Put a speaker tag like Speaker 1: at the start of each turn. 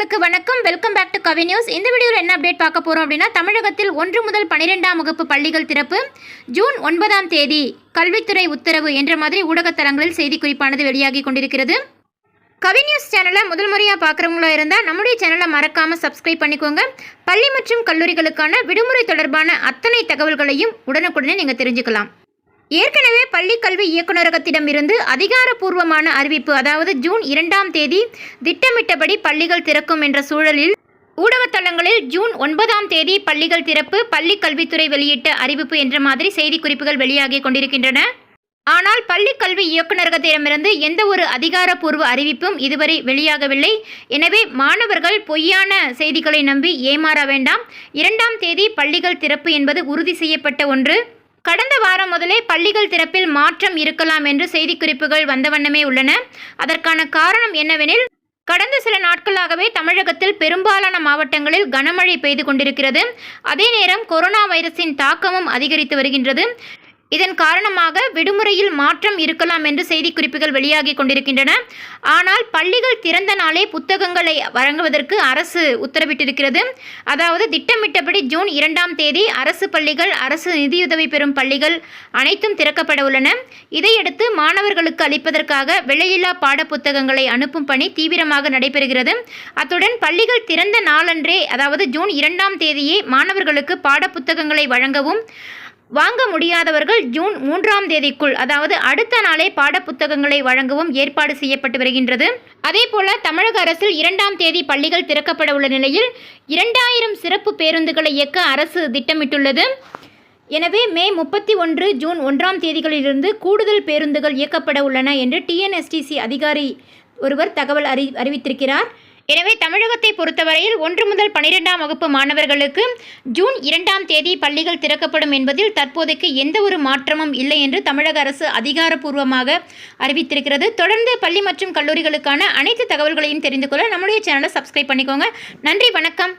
Speaker 1: நேயர்களுக்கு வணக்கம். Welcome back to Kavi news இந்த வீடியோவில் என்ன அப்டேட் பார்க்க போகிறோம் அப்படின்னா தமிழகத்தில் ஒன்று முதல் பன்னிரெண்டாம் வகுப்பு பள்ளிகள் திறப்பு. ஜூன் ஒன்பதாம் தேதி கல்வித்துறை உத்தரவு என்ற மாதிரி ஊடகத்தலங்களில் செய்திக்குறிப்பானது வெளியாகி கொண்டிருக்கிறது. கவி நியூஸ் சேனலை முதல் முறையாக பார்க்குறவங்களா இருந்தால் நம்முடைய சேனலை மறக்காமல் சப்ஸ்கிரைப் பண்ணிக்கோங்க. பள்ளி மற்றும் கல்லூரிகளுக்கான விடுமுறை தொடர்பான அத்தனை தகவல்களையும் உடனுக்குடனே நீங்கள் தெரிஞ்சுக்கலாம். ஏற்கனவே பள்ளிக்கல்வி கல்வி அதிகாரப்பூர்வமான அறிவிப்பு அதாவது ஜூன் இரண்டாம் தேதி திட்டமிட்டபடி பள்ளிகள் திறக்கும் என்ற சூழலில் ஊடகத்தளங்களில் ஜூன் ஒன்பதாம் தேதி பள்ளிகள் திறப்பு பள்ளி கல்வித்துறை வெளியிட்ட அறிவிப்பு என்ற மாதிரி செய்திக்குறிப்புகள் வெளியாகி கொண்டிருக்கின்றன. ஆனால் பள்ளி கல்வி இயக்குநரகத்திடமிருந்து எந்த ஒரு அதிகாரப்பூர்வ அறிவிப்பும் இதுவரை வெளியாகவில்லை. எனவே மாணவர்கள் பொய்யான செய்திகளை நம்பி ஏமாற வேண்டாம். இரண்டாம் தேதி பள்ளிகள் திறப்பு என்பது உறுதி செய்யப்பட்ட ஒன்று. கடந்த வாரம் முதலே பள்ளிகள் திறப்பில் மாற்றம் இருக்கலாம் என்று செய்திக்குறிப்புகள் வந்த வண்ணமே உள்ளன. அதற்கான காரணம் என்னவெனில் கடந்த சில நாட்களாகவே தமிழகத்தில் பெரும்பாலான மாவட்டங்களில் கனமழை பெய்து கொண்டிருக்கிறது. அதே நேரம் கொரோனா வைரஸின் தாக்கமும் அதிகரித்து வருகின்றது. இதன் காரணமாக விடுமுறையில் மாற்றம் இருக்கலாம் என்று செய்திக்குறிப்புகள் வெளியாகி கொண்டிருக்கின்றன. ஆனால் பள்ளிகள் திறந்த நாளே புத்தகங்களை வழங்குவதற்கு அரசு உத்தரவிட்டிருக்கிறது. அதாவது திட்டமிட்டபடி ஜூன் இரண்டாம் தேதி அரசு பள்ளிகள் அரசு நிதியுதவி பெறும் பள்ளிகள் அனைத்தும் திறக்கப்பட உள்ளன. இதையடுத்து மாணவர்களுக்கு அளிப்பதற்காக விலையில்லா பாடப்புத்தகங்களை அனுப்பும் பணி தீவிரமாக நடைபெறுகிறது. அத்துடன் பள்ளிகள் திறந்த நாளன்றே அதாவது ஜூன் இரண்டாம் தேதியே மாணவர்களுக்கு பாடப்புத்தகங்களை வழங்கவும் வாங்க முடியாதவர்கள் ஜூன் மூன்றாம் தேதிக்குள் அதாவது அடுத்த நாளே பாடப்புத்தகங்களை வழங்கவும் ஏற்பாடு செய்யப்பட்டு வருகின்றது. அதேபோல தமிழக அரசில் இரண்டாம் தேதி பள்ளிகள் திறக்கப்பட உள்ள நிலையில் இரண்டாயிரம் சிறப்பு பேருந்துகளை இயக்க அரசு திட்டமிட்டுள்ளது. எனவே மே முப்பத்தி ஒன்று ஜூன் ஒன்றாம் தேதிகளிலிருந்து கூடுதல் பேருந்துகள் இயக்கப்பட உள்ளன என்று டிஎன்எஸ்டிசி அதிகாரி ஒருவர் தகவல் அறி அறிவித்திருக்கிறார். எனவே தமிழகத்தை பொறுத்தவரையில் ஒன்று முதல் பனிரெண்டாம் வகுப்பு மாணவர்களுக்கு ஜூன் இரண்டாம் தேதி பள்ளிகள் திறக்கப்படும் என்பதில் தற்போதைக்கு எந்த ஒரு மாற்றமும் இல்லை என்று தமிழக அரசு அதிகாரப்பூர்வமாக அறிவித்திருக்கிறது. தொடர்ந்து பள்ளி மற்றும் கல்லூரிகளுக்கான அனைத்து தகவல்களையும் தெரிந்து கொள்ள நம்முடைய சேனலை சப்ஸ்கிரைப் பண்ணிக்கோங்க. நன்றி வணக்கம்.